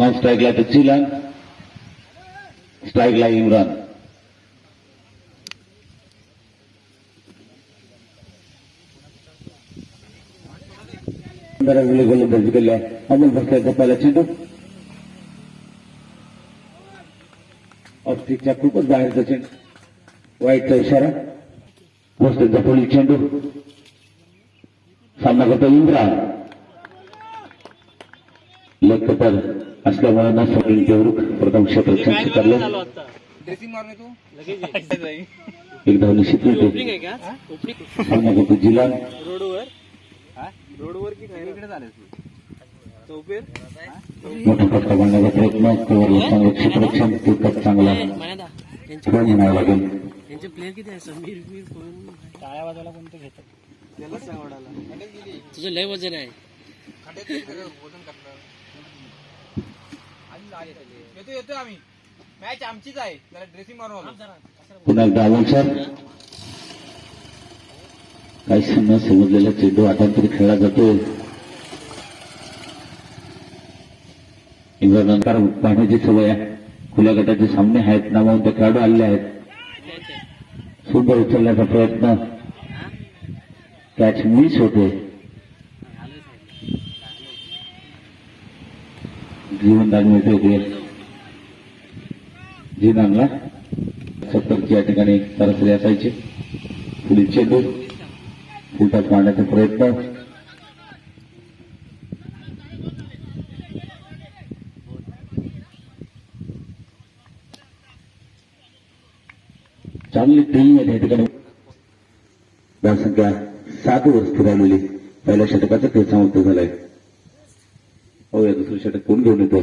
Non स्ट्राईकला तर चिलन स्ट्राईकला इम्रान बऱ्याच वेळी गोलंदाजी केली आहे अमोल भरसाचा पहिला चेंडू ऑप्टिकच्या खूपच बाहेरचा चेंडू वाईटचा इशारा भोसलेचा पुढील चेंडू सामना करतो इम्रान लेखपद असल्यामुळे न देवरुख प्रथम क्षेत्ररक्षण स्वीकारले ड्रेसिंग मारून तू? एक निश्चित करतो जिलान रोडवर. रोडवर की मोठा फटका मारण्याचा प्रयत्न कव्हरला चांगलं क्षेत्ररक्षण तितकंच चांगला. रन म्हणावं लागेल. त्यांचे प्लेअर किती आहे? समीर कोण? टाळ्या वाजवायला कोणतं घेतात? तुझं लय वजन आहे. येतो येतो आम्ही. मॅच आमचीच आहे. जरा ड्रेसिंग मारून पुन्हा सर? काही न समजलेला चेंडू आतापर्यंत खेळला जातोय इंग्रजांकार पाहण्याची सवय आहे. खुल्या गटाचे सामने आहेत नामावंत खेळाडू आले आहेत. सुद्धा उचलण्याचा प्रयत्न. कॅच मिस होते जीवनदान मिळते ते जीवनांना सत्तरची या ठिकाणी सरासरी असायची. पुढील चेंडू फुलटात मारण्याचा प्रयत्न. चांगली टीम आहे या ठिकाणी. धावसंख्या सात वर स्थिरावलेली पहिल्या षटकाचा ते समाप्त झालाय. हो या दुसरं षटक कोण घेऊन येतो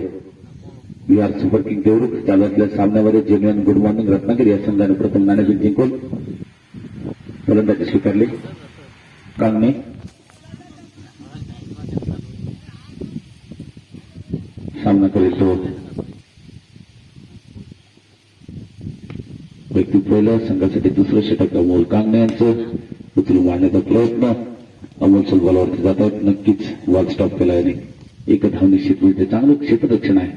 बिहार सुपर किंग देवरुख तालुक्यातल्या सामन्यामध्ये जेन्युअन गुड मॉर्निंग रत्नागिरी या संघाने प्रथम नाणेफेक जिंकून फलंदाजी स्वीकारली. कांगणे सामना करेल तो व्यक्ती पहिलं संघासाठी दुसरं षटक अमोल कांगणे यांचं. उचलून मारण्याचा प्रयत्न. अमोल बॉलावरती जात नक्कीच वॉल स्टॉप केला यांनी. एक धाव निश्चित मिळते चांगलं क्षेत्ररक्षण आहे.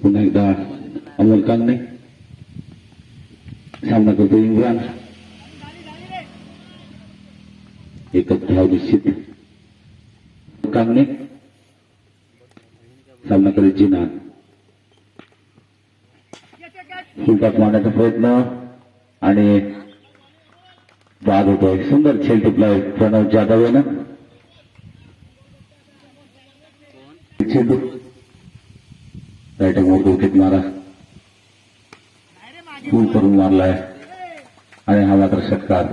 पुन्हा एकदा अमोल कांगणे सामना करतो इम्रान एकच धाव निश्चित कांगणे सामना करेल जिना फुलटाक मारण्याचा प्रयत्न. आणि बाद एक सुंदर खेळ टिपलाय प्रणव जाधव यानं चेंडू बॅटिंग मोठ विकेट मारा. पूल करून मारलाय. आणि हा मात्र षटकार.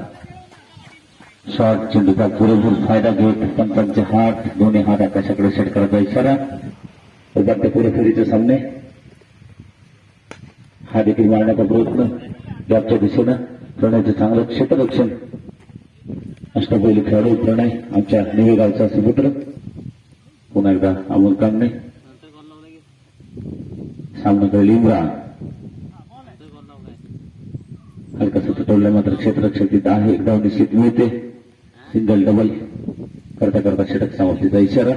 शॉर्ट चेंडूचा पुरेपूर फायदा घेत पंचांचे हात दोन्ही हात आकाशाकडे सेट करायचा इशारा. उपांत्य पुरेफेरीचे सामने. हा देखील मारण्याचा प्रयत्न. याच्या दिशेनं. प्रणयचं चांगलं क्षेत्ररक्षण. अष्टपैलू खेळाडू प्रणय आमच्या निवेगावचा सुपुत्र. पुन्हा एकदा अमोल कांगणे नंतर सामना करेल इम्रान नंतर कॉल लावलाय हलकासा तुटवलं मात्र क्षेत्ररक्षण तिथं आहे. एक धाव निश्चित मिळते. सिंगल डबल करता करता षटक समाप्तीचा इशारा.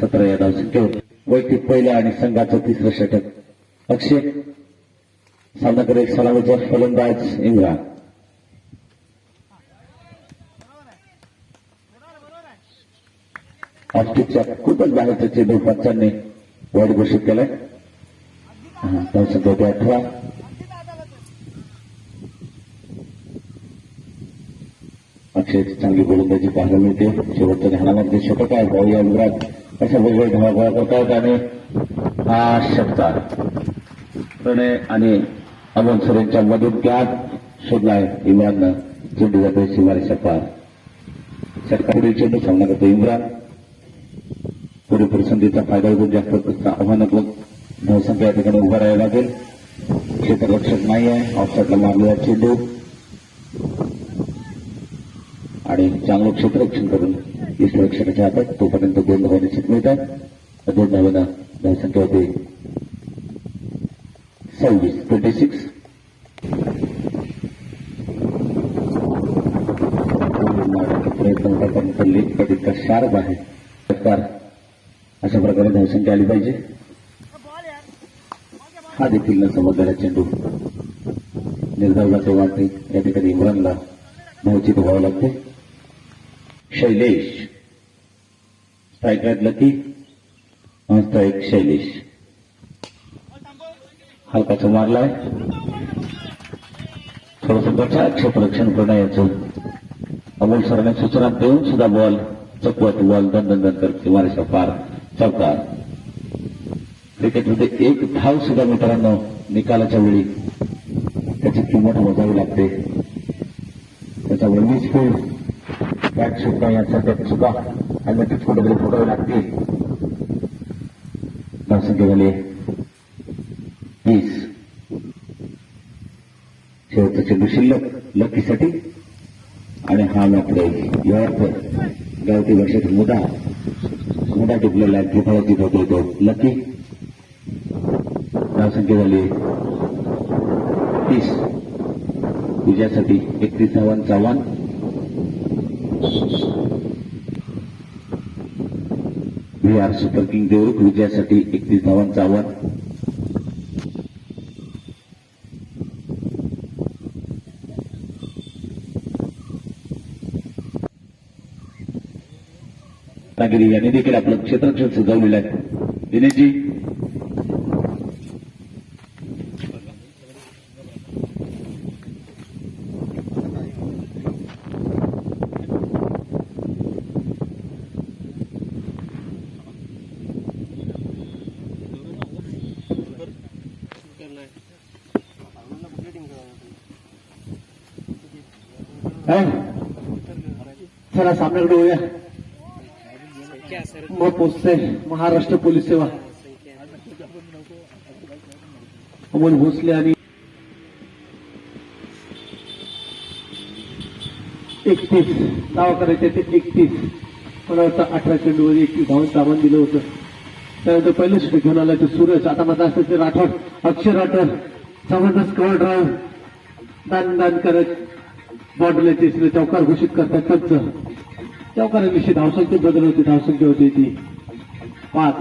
सतरा या धावसंख्येवर वैयक्तिक पहिला आणि संघाचं तिसरं षटक. अक्षय. सामना करेल सलामीचा फलंदाज इम्रान ऑस्ट्रिकच्या खूपच बाहेरचा चेंडू पंचांनी वाईट घोषित केलाय हा, धावसंख्या अठरा अक्षय चांगली गोलंदाजी पाहायला मिळते शेवटच्या ध्यानामध्ये षटक आहे भाऊ या विराट अशा वेगवेगळ्या धावा गोळा करतायत आणि हा शकतात प्रणय आणि अमोल सुरेंच्या मधून त्यात शोधलाय इम्राननं झेंडू जातोय सीमारेषा पार षटकार पुढील चेंडू सामना करतो इम्रान. पुढे संधीचा फायदा घेऊन जास्त आव्हानात्मक धावसंख्या या ठिकाणी उभा राहायला लागेल. क्षेत्ररक्षक नाही आहे. ऑफसाईडला मारलेला चेंडू आणि चांगलं क्षेत्ररक्षण करून रक्षकाच्या हातात तोपर्यंत दोन धावांनी निश्चित मिळतात दोन धावांना धावसंख्या होते. सव्वीस ट्वेंटी सिक्स प्रयत्न होता पण तो शार्प आहे? षटकार अशा प्रकारे धावसंख्या आली पाहिजे हा देखील न समजणारा चेंडू निर्धावला ते वाटते या ठिकाणी इम्रानला धावचित व्हावं लागते Shailesh strike lucky strike Shailesh हलकाचा मारलाय थोडस बचा क्षेत्ररक्षण करणं याचं अमोल सरांने सूचना देऊन सुद्धा बॉल चकवत बॉल दन दन दन करते. मारेचा पार चौकार. क्रिकेटमध्ये एक धाव सुद्धा मित्रांनो निकालाच्या वेळी. त्याची किंमत मोजावी लागते. त्याचा वीज फूल बॅट सुद्धा यासारख्या चुका आणि नक्कीच कुठेतरी फुटावी लागतील. धावसंख्या झाली शेवटचा चेंडू शिल्लक लकीसाठी. आणि हा मॅकडे यॉर्क गावठी भाषेत मुदा. मुदा टिपलेला त्रिफळाची होतो तो लकी. धावसंख्या झाली तीस. विजयासाठी एकतीस धावांचा Chavan V R super king Devrukh विजयासाठी एकतीस धावांचं चव्हाण रत्नागिरी यांनी देखील आपलं क्षेत्ररक्षण सजवलेलं आहे. दिनेशजी. काय? चला सामन्याकडे होऊया मग पोचते महाराष्ट्र पोलीस सेवा। अमोल भोसले आणि एकतीस दावा करायचे ते एकतीस. मला वाटतं अठरा चेंडूवर एकतीस धावून सामान दिलं होतं. त्यानंतर पहिलं सुट घेऊन आला ते सूरज. आता माझा असतं ते राठोड. अक्षर राठोड. जबरदस्त कव्हर ड्राईव्ह दान दान करत बॉर्डरला तिसरे चौकार घोषित करतात. चौकार चौकाराविषयी धावसंख्या बदल होती धावसंख्या होती ती पाच।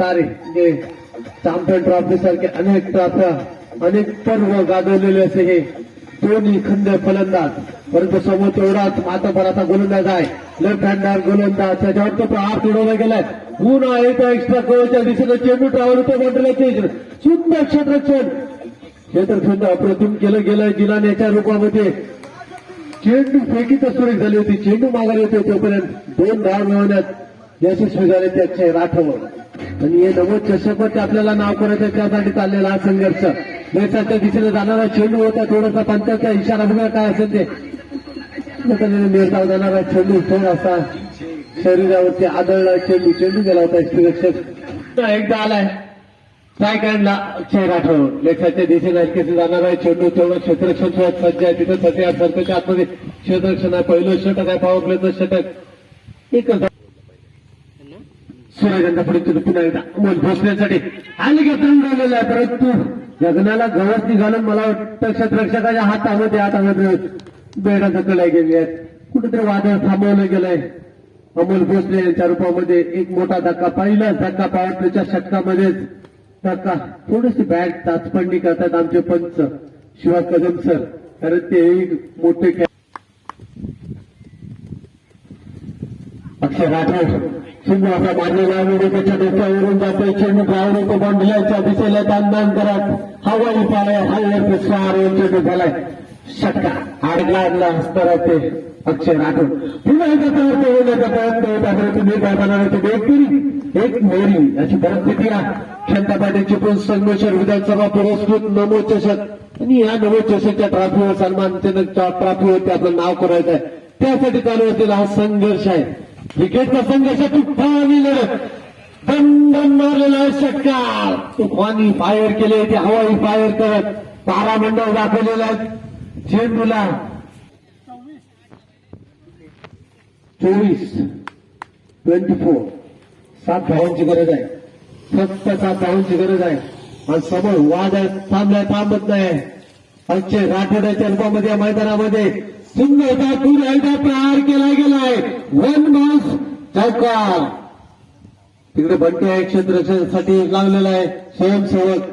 तारे जे चॅम्पियन ट्रॉफी सारखे अनेक ट्रॉफ्या अनेक पर्व गाजवलेले असे हे। दोन्ही खंद फलंदाज। परंतु समोर तेवढाच मातापराचा गोलंदाज आहे। लेफ्ट हँडर गोलंदाज त्याच्यावर तो प्रहार उडवला गेलाय. पुन्हा येतो एक्स्ट्रा गोलच्या दिशेनं चेंडू ट्रॅव्हल होतो बॉर्डरला सुंदर क्षेत्रक्षण क्षेत्रक्षण अप्रतिम केलं गेलंय जिलान्याच्या रूपामध्ये. चेंडू फेकीच सुरेख झाली होती. चेंडू मागायला येतो तोपर्यंत दोन धाव मिळवण्यात यशस्वी झाले ते अक्षय राठोड. आणि हे नवद चषकवरती आपल्याला नाव करायचं त्यासाठी चाललेला हा संघर्ष. देशाच्या दिशेने जाणारा चेंडू होता. थोडासा पंचायतचा इशारा बघा काय असेल ते. निर्धाव जाणारा चेंडू थोडासा शरीरावरती आदळला. चेंडू चेंडू गेला होता. यष्टीरक्षक एकदा आलाय. काय काढला अक्षय राठोड लेखाच्या दिशेने ऐकसे जाणार आहे. चेंडू तेवढं क्षेत्रक्षण सज्ज आहे. तिथं सध्या सरकारच्या आतमध्ये क्षेत्रक्षण आहे पहिलं षटक आहे. पावर प्लेचं षटक. एक सूर्यगंधा पुढे पुन्हा एकदा मन भोसण्यासाठी आणि घेतून राहिलेलं आहे. परंतु जगनाला गवत निघालून मला वाटतं क्षेत्रक्षकाच्या हातामध्ये. हातामध्ये बेडा ढकलल्या गेली आहेत. कुठेतरी वादळ थांबवलं गेलंय. अमोल भोसले यांच्या रूपामध्ये एक मोठा धक्का पहिला. धक्का पॉवर प्लेच्या षटकामध्येच. धक्का थोडीशी बॅट ताचपांडी करतात आमचे पंच. शिवा कदम सर कारण ते एक मोठे खेळ अक्षय राठोड. चेंडू असा मारलेला आहे त्याच्या डोक्यावरून जातोय. चेंडू ड्रायव्हर तो बंडल्याच्या दिशेला दान करत हवाई पाय हल्ले स्वार चेंडू झालाय षटका आडला आडला असणार ते अक्षय राठोड. पुन्हा एकदा तयार होण्याचा प्रयत्न होत आहे तुम्ही काय करणार होते एक तिरी एक मेरी अशी परिस्थिती आहे. क्षमता पाटील चिपळूण संगमेश्वर विधानसभा पुरस्कृत नमोचषक आणि या नमोचषकच्या ट्रॉफीवर सन्मान ट्रॉफीवरती आपलं नाव करायचं आहे. त्यासाठी चालू असलेला हा संघर्ष आहे. क्रिकेटचा संघर्ष तुफानी लढत. दंडन मारलेला आहे षटकार. तुफानी फायर केले ते हवाई फायर करत. तारामंडळ दाखवलेला आहे. चेंडूला चोवीस. ट्वेंटी फोर सात धावांची गरज आहे. फक्त सात धावांची गरज आहे. आणि समोर वाद आहे थांबलाय थांबत नाही. अक्षय राठोड्याच्या रूपामध्ये या मैदानामध्ये सुंदरचा पुन्हा एकदा प्रहार केला गेलाय. वन बॉस चौकार तिकडे बंटी आहे क्षेत्रासाठी लावलेला आहे. स्वयंसेवक.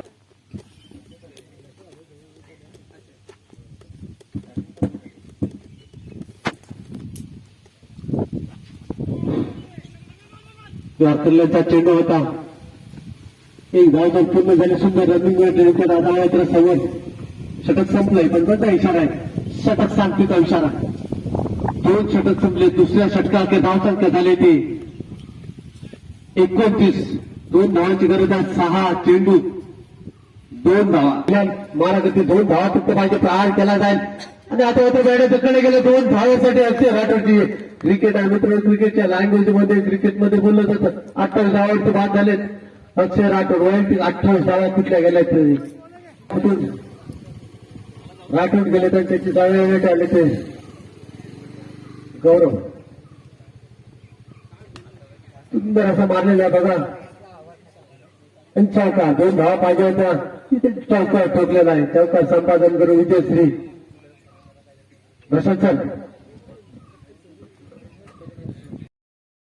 कल्याणचा चेंडू होता एक धाव जर पूर्ण झाली सुंदर रनिंग विकेट आता रस्त्यावर षटक संपलंय पण कोणता इशारा आहे. षटक सांगते का इशारा. दोन षटक संपले दुसऱ्या षटकात धावसंख्या झाले ते एकोणतीस दोन धावांची गरज आहे. सहा चेंडू. दोन धावा. मारागती दोन धावा फक्त पाहिजे प्रहार केला जाईल. आणि आता आता बॅटाकडे गेले दोन धावासाठी अक्षय राठोडची. क्रिकेट आहे मित्र क्रिकेटच्या लँग्वेजमध्ये क्रिकेटमध्ये बोललं जातं. अठ्ठावीस धावावरती बाद झालेत. अक्षय राठोड वैयक्तिक अठ्ठावीस धावा कुठल्या गेल्या तरी गेले तर त्याची जावे आले ते. गौरव. सुंदर असा मारलेला आहे बघा. आणि चौका दोन धावा पाहिजे होत्या. तिथे चौका ठोकलेला आहे. चौका संपादन करून विजयश्री. भ्रष्टाचार